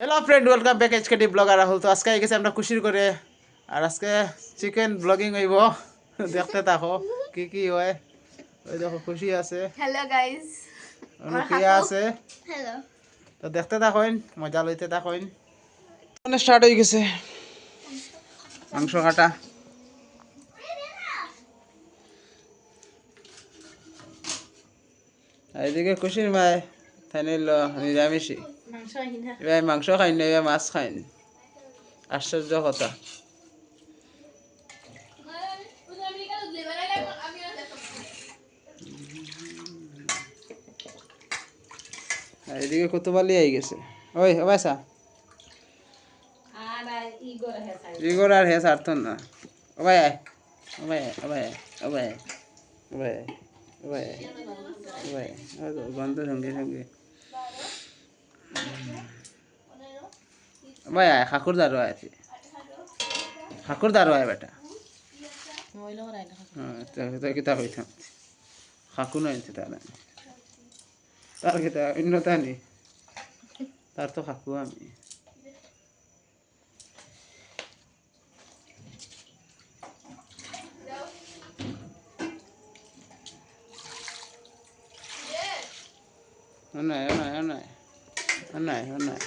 Hello friend welcome back HKD blogger Rahul তো আজকে গেছে আমরা খুশির করে। আর আজকে চিকেন ব্লগিং হইব। দেখতে থাকো কি কি হয়। ওই দেখো খুশি আছে। হ্যালো গাইস অনুপ্রিয়া আছে? হ্যালো তো দেখতে থাকেন মজা লইতে থাকেন মানে স্টার্ট হয়ে গেছে। মাংস কাটা। এইদিকে খুশির মায় থাইনে ল নিরামিষই। মাংস আহিনা এবার মাংস খাই না এবার মাছ খাই না আশ্চর্য কথা এদিকে কতবালি আই গেছে ওই ওই সা ইগোর আর হে সার্থ না ওবাই আয় ওবাই আয় ওবাই আয় ওবাই আয় ওবাই আয় ওবাই আয় ওবাই আয় গন্ধ সঙ্গে সঙ্গে ওবাই আয় খাকুর দারো আছে। খাকুর দারো আয় বেটা। হ্যাঁ কিতা কইতাম খাকু নাই তার তার কিতা অন্যতা নেই। তার তো খাকু আমি। Anai, anai, anai. Anay, anay.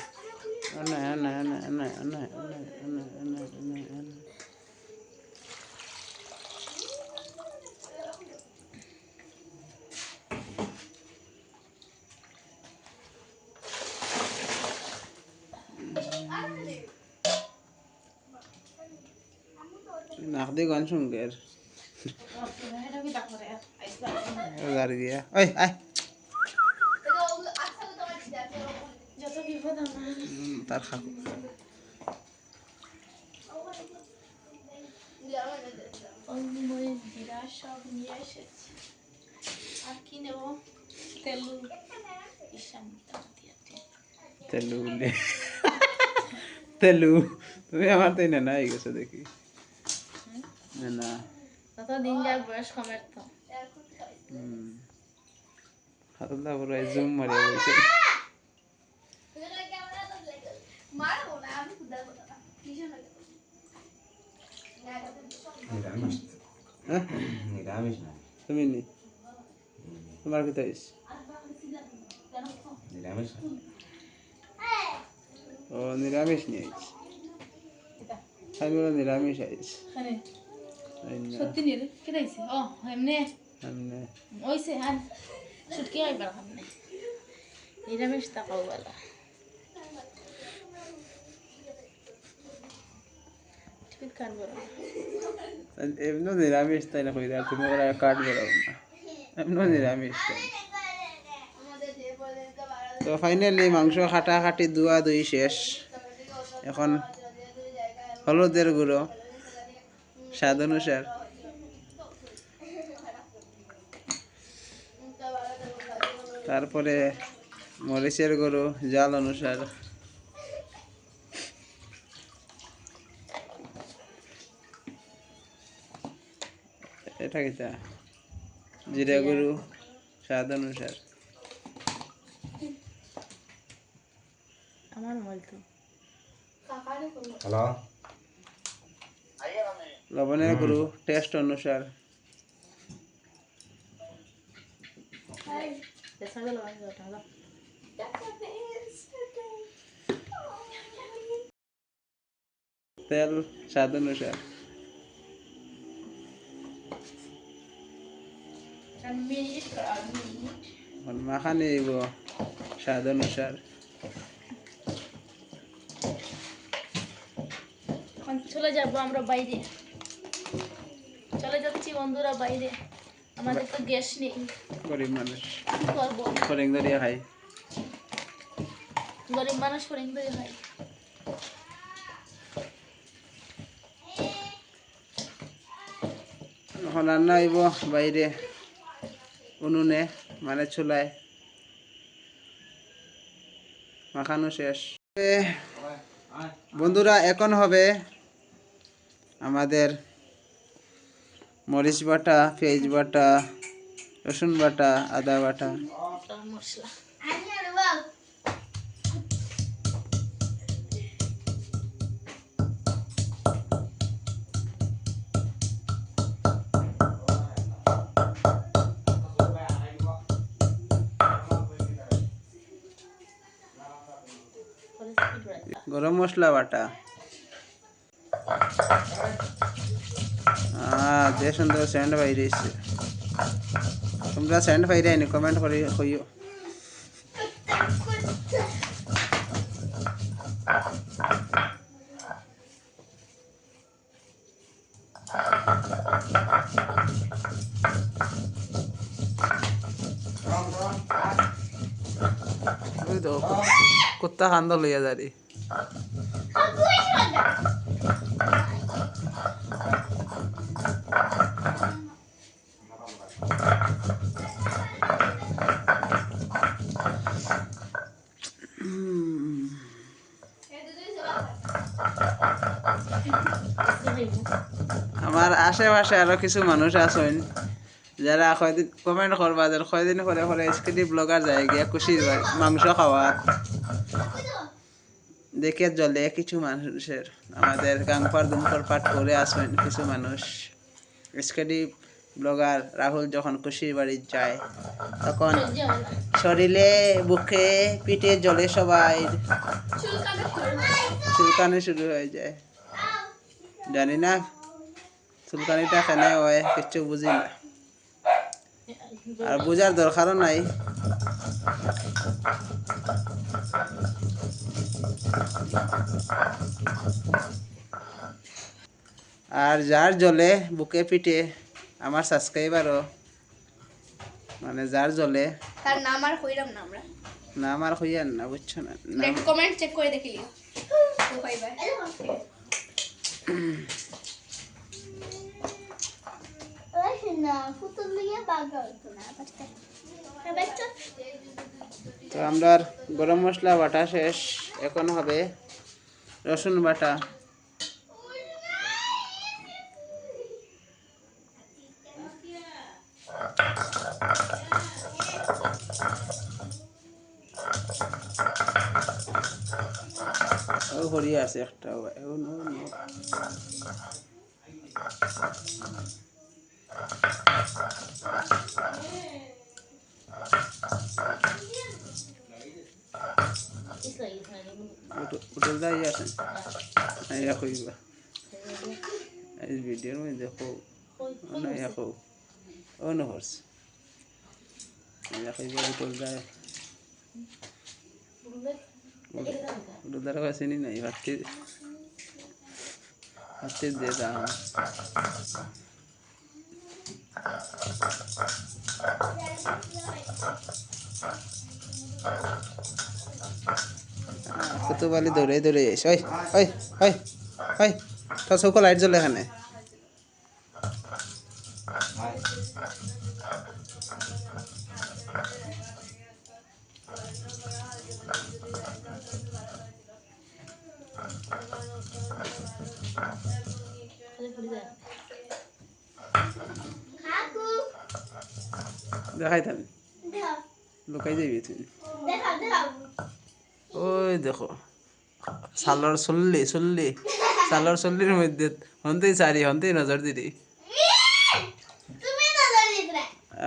नाख्दै খাকু সব নিয়ে এসেছি আর কি নেব তেলু তেলু তেলু তুমি আমার তাই না নাই গেছো দেখি। না না। তত দিন যার বয়স কমের তো। হুম। হাতলা জুম মারিয়া হ্যাঁ? নিরামিষ তুমি নি। তোমার কি তাইস নিরামিষ না। ও নিরামিষ নিয়ে আইস। আমি বলে নিরামিষ আইস। সত্যি নিয়ে কে দেখছি ও এমনি। এমনি। ওইসে ছুটকি আইবার সামনে নিরামিষ তাকাও বেলা। কান বড় এমনি নিরামিষ তাই না কই? তুমি ওরা কাট না। এমনি নিরামিষ তাই। তো ফাইনালি মাংস কাটা কাটি ধোয়া ধুই শেষ। এখন হলুদের গুঁড়ো, স্বাদ অনুসার। তারপরে মরিচের গুঁড়ো, জাল অনুসার। এটা কিতা? জিরা গরু স্বাদ অনুসার। আমার বলতো হ্যালো? লবণের গরু টেস্ট অনুসার। তেল স্বাদ অনুসার। এখন মাখানি স্বাদ অনুসার চলে যাব আমরা বাইরে। চলে যাচ্ছি বন্ধুরা বাইরে। আমাদের তো গ্যাস নেই। গরিব মানুষ। কি করব? ফরিং ধরিয়া খাই। গরিব মানুষ ফরিং ধরে হয় এখন রান্না হইব বাইরে উনুনে। মানে চুলায়। মাখানো শেষ। বন্ধুরা, এখন হবে আমাদের মরিচ বাটা, পেঁয়াজ বাটা, রসুন বাটা, আদা বাটা। মশলা বাটা আহ যে সুন্দর সেন্ট বাইরেছে তোমরা সেন্ট বাইরে আইনি কমেন্ট করে কইও ওই তো কুত্তা খান্দ লইয়া যারি আমার আশেপাশে আরও কিছু মানুষ আছেন, যারা কমেন্ট করবা যে কয়দিন করে স্কিটি ব্লগার যায় গিয়া বাড়ি মাংস খাওয়ার। দেখে জলে কিছু মানুষের। আমাদের গাংপার দুমপার পাঠ করে আসবেন কিছু মানুষ। স্কেডি ব্লগার রাহুল যখন খুশির বাড়ি যায়, তখন শরীরে, বুকে, পিঠে জলে সবাই। চুলকানি শুরু হয়ে যায়। জানি না, চুলকানিটা কেন হয় কিচ্ছু বুঝি না। আর বোঝার দরকারও নাই। আর যার জলে বুকে পিঠে আমার সাবস্ক্রাইবারও মানে যার জলে তার নাম আর কইরাম না আমরা। না আমার হইয়ার না বুঝছ না? নাম কমেন্ট চেক করে তো কইবা তো আমরা গরম মশলা বাটা শেষ। এখন হবে রসুন বাটা। ও আছে একটা ও ওটা যাই আছেন রাখো এই ভিডিওর মধ্যে দেখো না রাখো ও নহর্স ¡Gracias! দাও বালি দৌড়ে দৌড়ে যাইস ওই ওই ওই ওই তোর চৌকো লাইট জ্বলে এখানে। সালর চল্লি চল্লি। সালর চল্লির মধ্যে হন্তেই চারি, হন্তেই নজর দিদি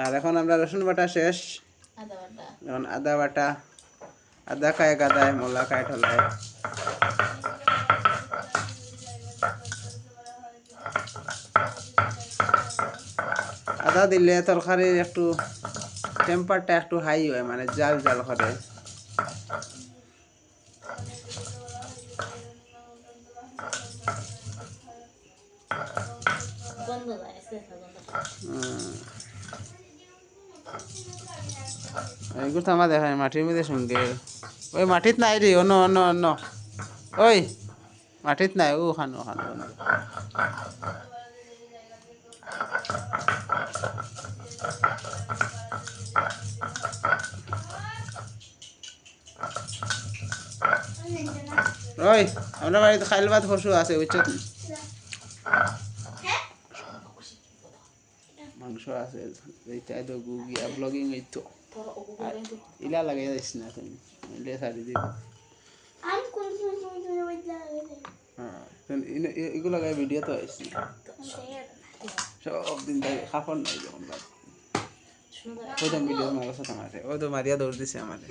আর এখন আমরা রসুন বাটা শেষ। এখন আদা বাটা, আদা খায় গাদায়, মোলা খায় ঠলায়। আদা দিলে তরকারির একটু টেম্পারটা একটু হাই হয় মানে জাল জাল করে গন্ধ যায় আস্তে আস্তে গন্ধ দেখায় মাটির মধ্যে সঙ্গে ওই মাটিত নাই রে, অন্য অন্য অন্য। ওই, মাটিত নাই ও খানো ওই, আমরা বাড়িতে খাইল ভাত পশু আছে, বুঝছ? মাংস আছে এইটা তো গুগিয়া ব্লগিং এই তো তোরা ওগো আর ইলা লাগাই যাইস না তুমি ইলে সারি দিবি হ্যাঁ তুমি ইন- এ- এগুলো লাগাই ভিডিও তো আইসি সব দিন ধরে খাফর নাই সুন্দর ওই তো ভিডিও মারা সাথে মারে ওই তো মারিয়া দৌড় দিছে আমারে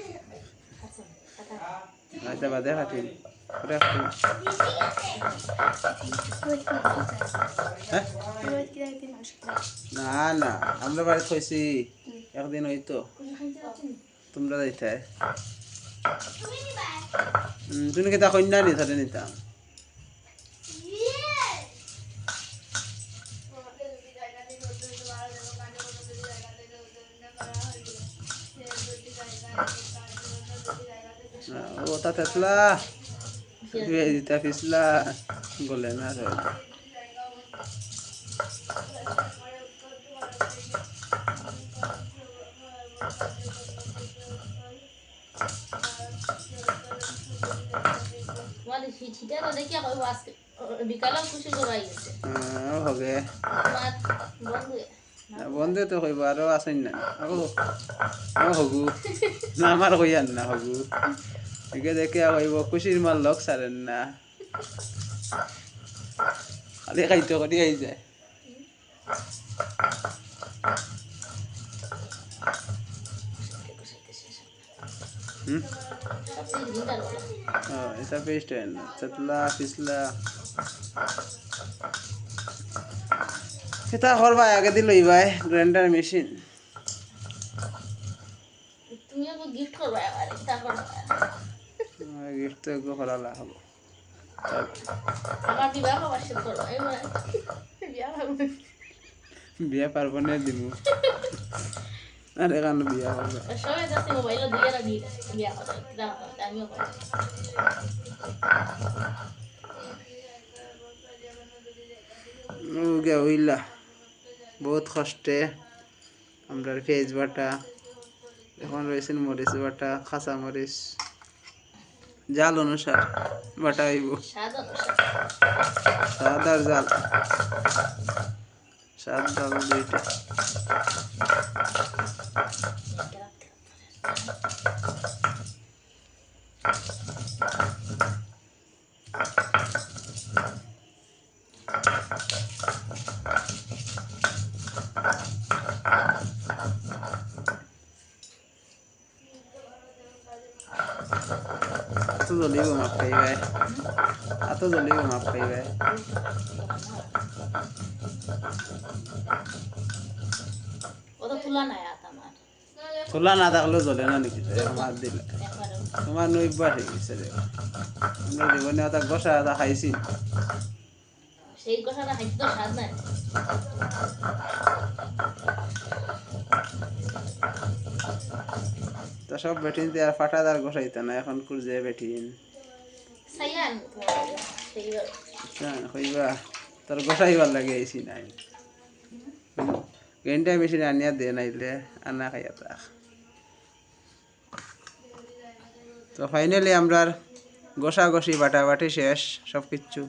আচ্ছা বাদে কাটিম হ্যাঁ না না আমরা বাড়ি থইছি একদিন হইতো। তোমরা যাইতে। তুমি কেতা কন্যা নি ধরে নিতাম? ও তা তেতলা দিতা পিছলা বলে না ছিটা তো দেখি কইব আজকে বিকালে খুশি করাই গেছে। হ্যাঁ, হবে। বন্ধু। বন্ধু তো কইব আরও আসেন না। ও হগু না আমার কইয়ান না হগু একে দেখে কইব খুশির মাল লগ সারেন না। খালি খাইতে করি আই যায় হুম? সব দিনটা বলে Oh, esa pesta na. Tatla fisla. আগে দিল ভাই গ্রাইন্ডার মেশিন তুমিও তো গিফট করবে আবার তা করবে গিফট তো এগুলো করা লাগবো আমার বিবাহ বার্ষিক করব এবার বিবাহ করব। বিয়া পারব না দিমু আর এখানে বিয়া করবে সবাই যাচ্ছে মোবাইলে দিয়ে বিয়া করে আমিও ওগে হইলা। বহুত কষ্টে। আমরা পেঁয়াজ বাটা এখন রয়েছেন মরিচ বাটা খাঁচা মরিচ। জাল অনুসার বাটা হইব। স্বাদ স্বাদ আর জাল। স্বাদ জাল দুইটা। আতো জ্বলিব মাপ পাইবাই আতো জ্বলিব মাপ পাইবাই ও তো তুলা নাই আত আমার খোলা না থাকলেও জ্বলে না নাকি? মাত দিলে তোমার নৈবাস হয়ে গেছে রে আমরা জীবনে ওটা গসা এটা খাইছি। সেই হাইতে তো স্বাদ নাই? তো সব বেটিন আর ফাটা ফাটাদার গসাইতে না এখন কুরজে বেটিন সাইয়ান সেই কইবা তোর গসাইবার লাগে আইসি নাই। গেন্টা বেশি আনিয়া দে নাইলে আনা খাইয়া তাক তো ফাইনালি আমরা গোসা গসি বাটা বাটি শেষ সব কিচ্ছু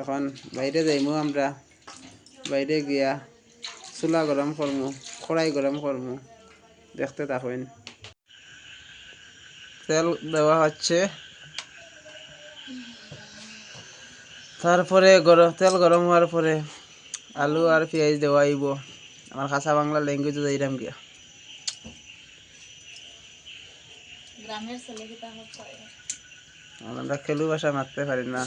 এখন বাইরে যাইমু আমরা। বাইরে গিয়া চুলা গরম করমু খড়াই গরম করমু। দেখতে থাকুন। তেল দেওয়া হচ্ছে। তারপরে গরম, তেল গরম হওয়ার পরে আলু আর পেঁয়াজ দেওয়া আইব আমার কাঁচা বাংলা ল্যাঙ্গুয়েজে যাইলাম গিয়া গ্রামের ছেলে কি তাহলে করে আমরা খেলু ভাষা মারতে পারি না।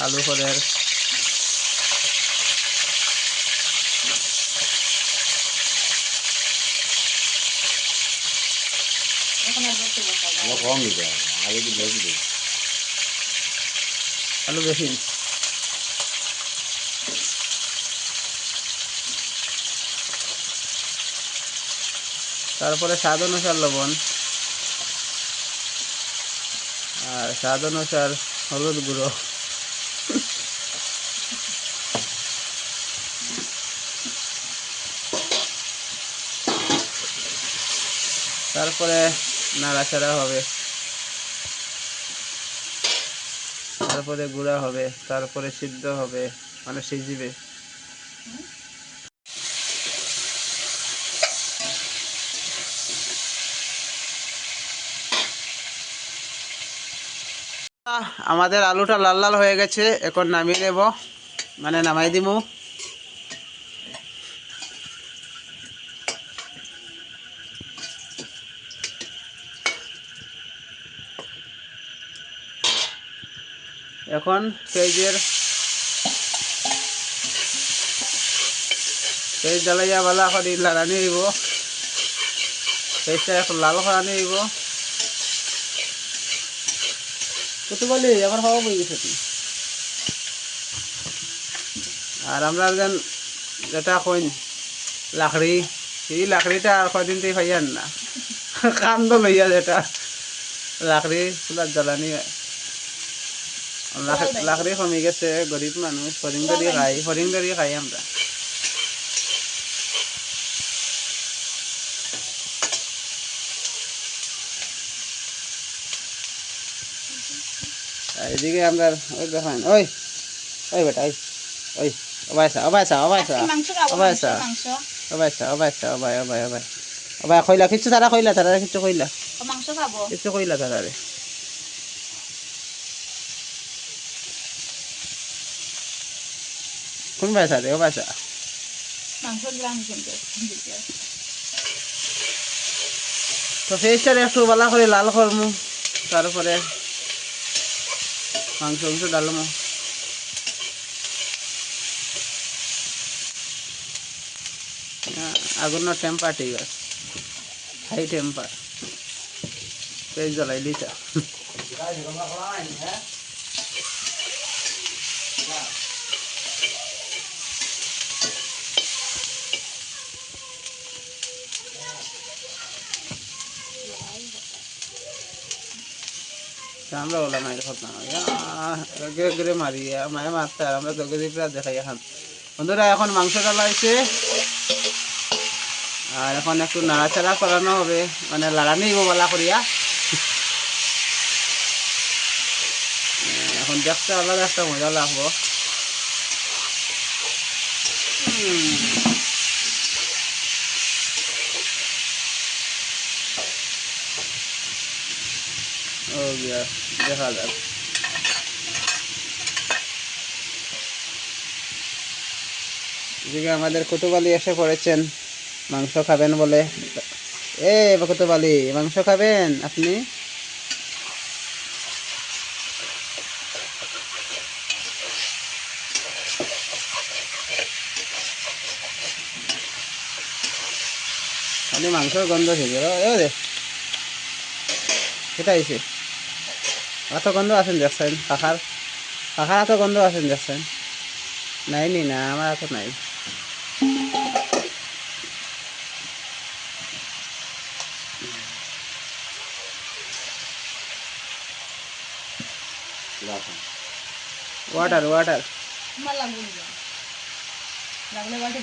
আলু ফলের বসা। আলু বেশি। তারপরে স্বাদ অনুসার লবণ। আর স্বাদ অনুসার হলুদ গুঁড়ো। তারপরে নাড়াচাড়া হবে। তারপরে গুঁড়া হবে, তারপরে সিদ্ধ হবে মানে সিজিবে। আমাদের আলুটা লাল লাল হয়ে গেছে, এখন নামিয়ে নেব। মানে নামাই দিব এখন পেঁয়াজের পেঁয়াজ ডালাইয়া বালা করে লাড়ানি দিব পেঁয়াজটা এখন লাল করানি দিব কত বলি? আমার খাওয়া বই গেছে আর আমরা যেন যেটা কইন লাকড়ি। এই লাকড়িটা আর কদিন তুই পাইয়ান না। কান্দ লইয়া যেটা। লাকড়ি চুলার জ্বালানি। লাকড়ি কমে গেছে গরিব মানুষ। হরিং দরি খাই হরিং দরি খাই আমরা। এদিকে আমরা ওই দেখেন ওই ওই বেটা ওই ওই অবাইসা অবাইসা অবাইসা অবাইসা অবাইসা অবাইসা অবাই অবাই অবাই অবাই কইলা কিছু তারা কইলা তারা কিছু কইলা ও মাংস খাব। কিছু কইলা তারারে কোন বাইসা রে অবাইসা তো একটু বালা করে লাল করমু তারপরে মাংস মাংস ডালমু আগুনের টেম্পার ঠিক আছে হাই টেম্পার পেজ জ্বলাই আমরা ওলা মায়ের কথা গে গেরে মারি মায়ে মারতে আর আমরা তোকে দিয়ে দেখাই এখন। বন্ধুরা, এখন মাংস ডালা হয়েছে আর এখন একটু নাড়াচাড়া করানো হবে। মানে লাড়ানি বলা করিয়া। এখন দেখতে আলাদা একটা মজা লাগবো। ও, গিয়া। দেখা যাক এদিকে আমাদের কুতুবালি এসে পড়েছেন। মাংস খাবেন বলে। এ কুতুবালি, মাংস খাবেন আপনি? মাংসর গন্ধ থেকে এ এত গন্ধ আছেন দেখছেন, কাকার কাকার এত গন্ধ আছেন দেখছেন। নাই নি না আমার এত নাই। ওয়াটার ওয়াটার লাগলে বাটি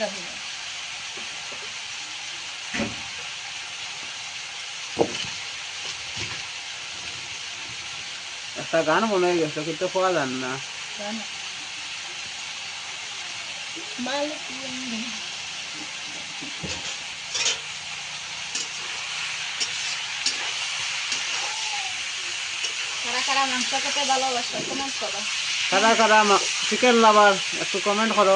একটা গান মনে হয়ে গেছে কিন্তু পাওয়া যান না কারা কারা চিকেন লাভার একটু কমেন্ট করো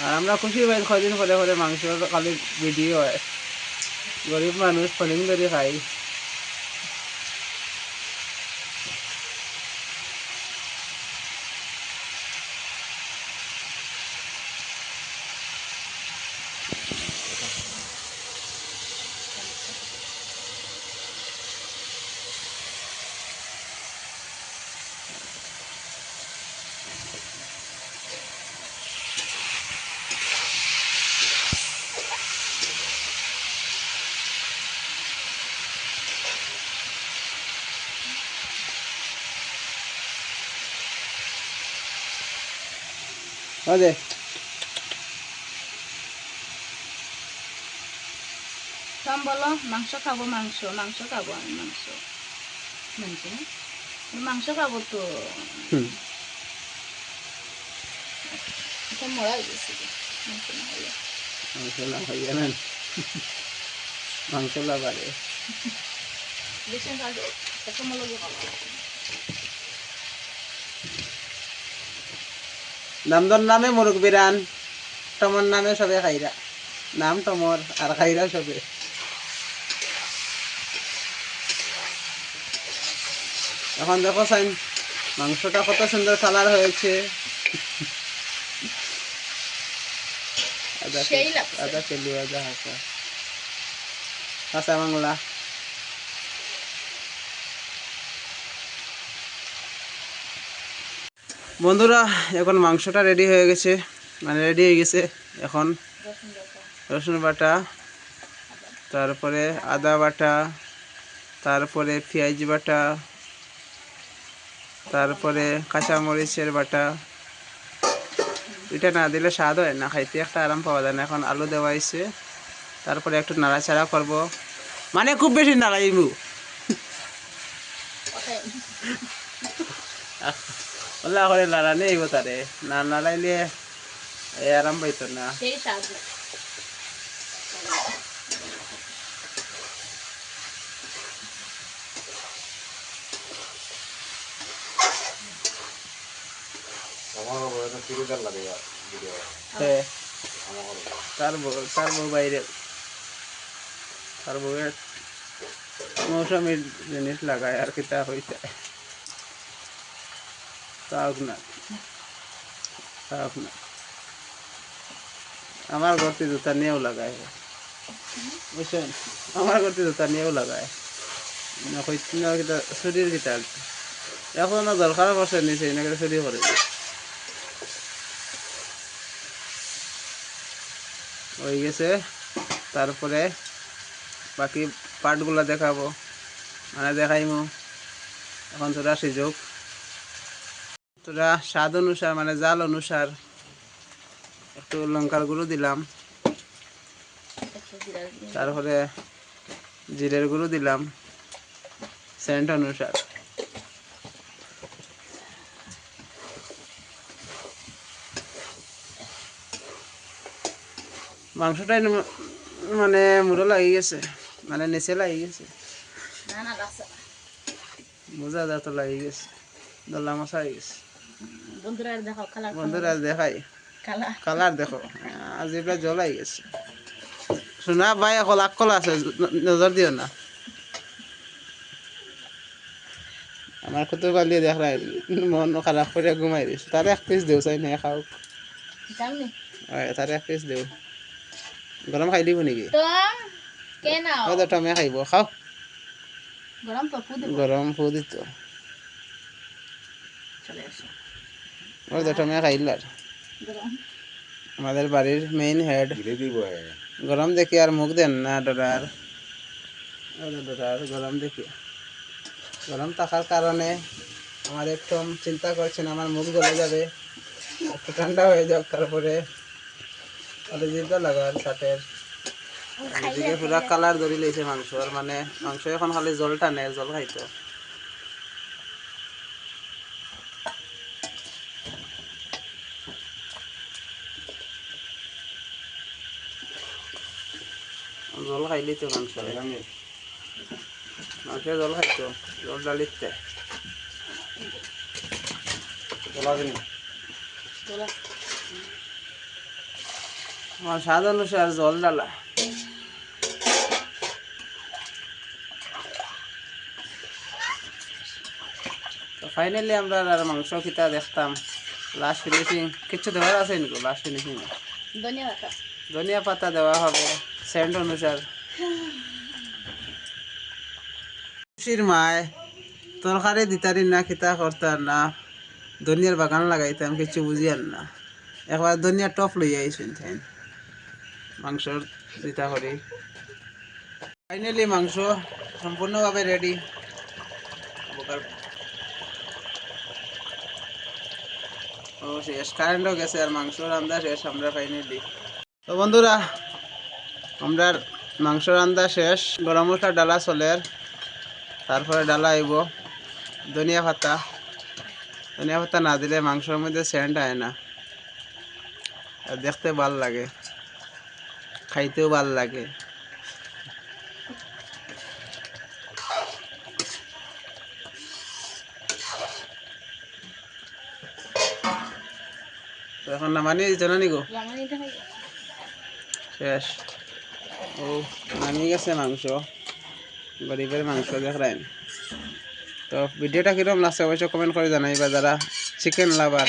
আর আমরা খুশি পাই কদিন পরে পরে মাংস খালি ভিডিও হয় গরিব মানুষ ফলিং ধরে খাই ওদে কাম বলো মাংস খাব মাংস মাংস খাব আমি মাংস। মাংস? মাংস খাব তো। মরা হয়ে গেছে। মাংস না হলে। মাংস না খাই জানেন? মাংস লাভারে বেশি খাব এত মলো নামদর নামে মোরগ বিরান টমর নামে সবে খাইরা। নাম টমর আর খাইরা সবে। এখন দেখো সাইন মাংসটা কত সুন্দর কালার হয়েছে। কেজি- লাগছে। আধা কিলো কাঁচা বাংলা বন্ধুরা, এখন মাংসটা রেডি হয়ে গেছে। মানে রেডি হয়ে গেছে এখন। রসুন বাটা, তারপরে আদা বাটা, তারপরে পেঁয়াজ বাটা, তারপরে কাঁচামরিচের বাটা। এটা না দিলে স্বাদ হয় না, খাইতে একটা আরাম পাওয়া যায় না। এখন আলু দেওয়া হয়েছে। তারপরে একটু নাড়াচাড়া করব। মানে খুব বেশি নাড়াইব। ওলা করে নাড়ানি আইব তারে। না নাড়াইলে এ আরাম পাইতো না। সেই স্বাদ আমার বড় চুড়িদার লাগে ভিডিও হ্যাঁ আমার তার বউ তার বউ বাইরে। তার বউয়ের মৌসুমি জিনিস লাগায় আর কিতা হইতে তাওক তাওক না আমার ঘরতে জুতা নিয়েও লাগায়। বুঝছেন? আমার ঘরতে জুতা নিয়েও লাগায়। কিতা শরীর কিতা এখন দরকার পড়ছে নিচে, এনে শরীর করে। হয়ে গেছে। তারপরে বাকি পার্টগুলো দেখাবো। মানে দেখাইমু। এখন তোরা সিজুক তোরা স্বাদ অনুসার মানে জাল অনুসার একটু লঙ্কার গুঁড়ো দিলাম। তারপরে জিরের গুঁড়ো দিলাম সেন্ট অনুসার। মাংসটাই মানে মুড়ো লাগি গেছে মানে নিচে লাগি গেছে। না না গাছ। মোজা দাঁত লাগি গেছে দলা মশা হয়ে গেছে। বন্ধুরা দেখাই। কালার দেখো। আজ এবার জল গেছে। শোনা ভাই এখন আকল আছে নজর দিও না। আমার কত গালিয়ে দেখ রাই মন খারাপ করে ঘুমাই দিস তার এক পিস দেও চাই না খাও তার এক পিস দেও। গরম খাই দিব নেকি? টমে খাইব খাও। গরম গরম ফু দিত। চলে আসো খাইলার। আমাদের বাড়ির মেইন হেড গরম দেখি আর মুখ দেন না ডরার ডরার গরম দেখি। গরম থাকার কারণে আমার একদম চিন্তা করছেন আমার মুখ জ্বলে যাবে। একটু ঠান্ডা হয়ে যাক তারপরে। জিভটা লাগার শার্টের এদিকে পুরা কালার ধরি লেছে মাংসর মানে মাংস এখন খালি জল টানে জল খাইতো। জল মাংস মাংস জল খাইতো জল ডালিতে আমার স্বাদ অনুসার জল ডালা। ফাইনালি আমরা আর মাংস খিতা দেখতাম। লাস্ট ফিনিশিং কিছু দেওয়ার আছে নাকি? লাস্ট ফিনিশিং ধনিয়া পাতা। দেওয়া হবে। সেন্ট অনুসার। খুশির মায় তরকারি দিতারি না, খিতা করতার না, ধনিয়ার বাগান লাগাইতাম, কিছু বুঝিয়ার না। একবার ধনিয়া টপ লই আইসুন মাংসর দিতা করি। ফাইনালি মাংস সম্পূর্ণভাবে রেডি ও শেষ কারেন্টও গেছে আর মাংস রান্না শেষ, আমরা ফাইনালি তো বন্ধুরা আমরা মাংস রান্না শেষ গরম মশলা ডালা চলের তারপরে ডালা আইব ধনিয়া পাতা। ধনিয়া পাতা না দিলে মাংসের মধ্যে সেন্ট আয় না। আর দেখতে ভালো লাগে খাইতেও ভালো লাগে। তো এখন নামানি দিত না নিগো শেষ। ও নামিয়ে গেছে মাংস। গরিবের মাংস দেখলেন তো ভিডিওটা কীরকম লাগছে অবশ্যই কমেন্ট করে জানাইবা, যারা চিকেন লাভার